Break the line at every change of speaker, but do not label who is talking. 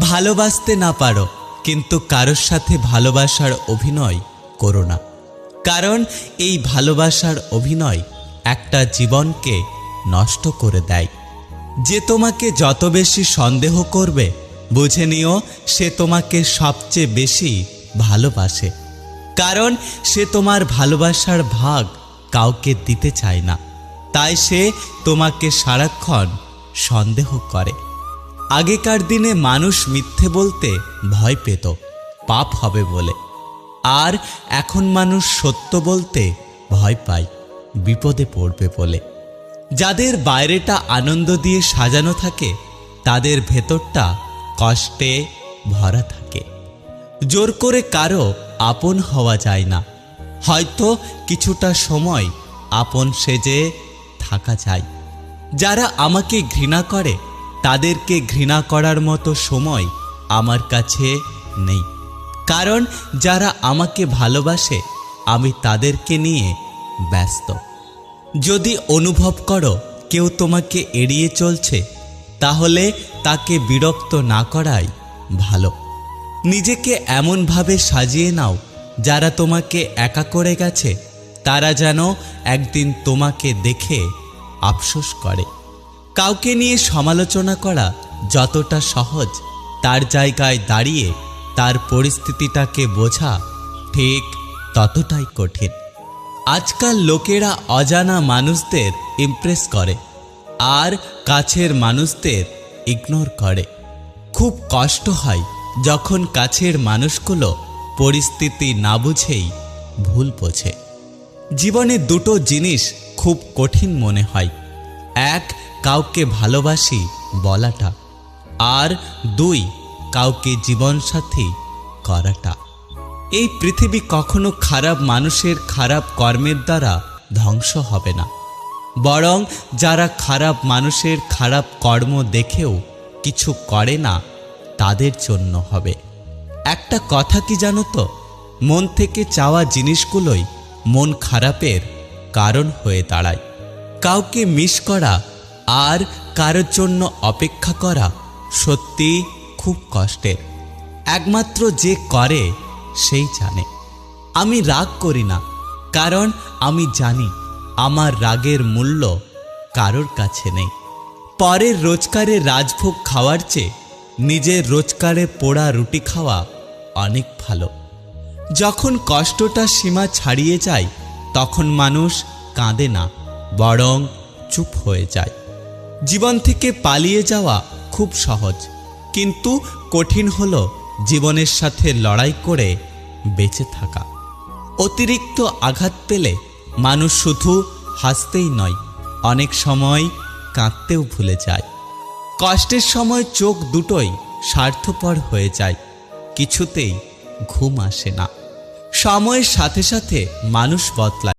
ভালোবাসতে না পারো, কিন্তু কারোর সাথে ভালোবাসার অভিনয় করো না। কারণ এই ভালোবাসার অভিনয় একটা জীবনকে নষ্ট করে দেয়। যে তোমাকে যত বেশি সন্দেহ করবে, বুঝে নিও সে তোমাকে সবচেয়ে বেশি ভালোবাসে। কারণ সে তোমার ভালোবাসার ভাগ কাউকে দিতে চায় না। তাই সে তোমাকে সারাক্ষণ সন্দেহ করে। আগেকার দিনে মানুষ মিথ্যে বলতে ভয় পেত, পাপ হবে বলে। আর এখন মানুষ সত্য বলতে ভয় পায়, বিপদে পড়বে বলে। যাদের বাইরেটা আনন্দ দিয়ে সাজানো থাকে, তাদের ভেতরটা কষ্টে ভরা থাকে। জোর করে কারও আপন হওয়া যায় না। হয়তো কিছুটা সময় আপন সেজে থাকা যায়। যারা আমাকে ঘৃণা করে তাদেরকে ঘৃণা করার মতো সময় আমার কাছে নেই। কারণ যারা আমাকে ভালোবাসে, আমি তাদেরকে নিয়ে ব্যস্ত। যদি অনুভব করো কেউ তোমাকে এড়িয়ে চলছে, তাহলে তাকে বিরক্ত না করাই ভালো। নিজেকে এমনভাবে সাজিয়ে নাও, যারা তোমাকে একা করে গেছে, তারা যেন একদিন তোমাকে দেখে আফসোস করে। কাউকে নিয়ে সমালোচনা করা যতটা সহজ, তার জায়গায় দাঁড়িয়ে তার পরিস্থিতিটাকে বোঝা ঠিক ততটাই কঠিন। আজকাল লোকেরা অজানা মানুষদের ইমপ্রেস করে আর কাছের মানুষদের ইগনোর করে। খুব কষ্ট হয় যখন কাছের মানুষগুলো পরিস্থিতি না বুঝেই ভুল বোঝে। জীবনে দুটো জিনিস খুব কঠিন মনে হয়। এক কাউকে ভালোবাসি বলাটা, আর দুই, কাউকে জীবনসাথী করাটা। এই পৃথিবী কখনো খারাপ মানুষের খারাপ কর্মের দ্বারা ধ্বংস হবে না। বরং যারা খারাপ মানুষের খারাপ কর্ম দেখেও কিছু করে না, তাদের জন্য হবে। একটা কথা কি জানো তো? মন থেকে চাওয়া জিনিসগুলোই মন খারাপের কারণ হয়ে দাঁড়ায়। কাউকে মিস করা আর কারোর জন্য অপেক্ষা করা সত্যি খুব কষ্টের। একমাত্র যে করে, সেই জানে। আমি রাগ করি না, কারণ আমি জানি আমার রাগের মূল্য কারোর কাছে নেই। পরের রোজকারে রাজভোগ খাওয়ার চেয়ে নিজের রোজকারে পোড়া রুটি খাওয়া অনেক ভালো। যখন কষ্টটা সীমা ছাড়িয়ে যায়, তখন মানুষ কাঁদে না, বরং চুপ হয়ে যায়। জীবন থেকে পালিয়ে যাওয়া খুব সহজ। কিন্তু কঠিন হল জীবনের সাথে লড়াই করে বেঁচে থাকা। অতিরিক্ত আঘাত পেলে মানুষ শুধু হাসতেই নয়, অনেক সময় কাঁদতেও ভুলে যায়। কষ্টের সময় চোখ দুটোই স্বার্থপর হয়ে যায়, কিছুতেই ঘুম আসে না। সময়ের সাথে সাথে মানুষ বদলায়।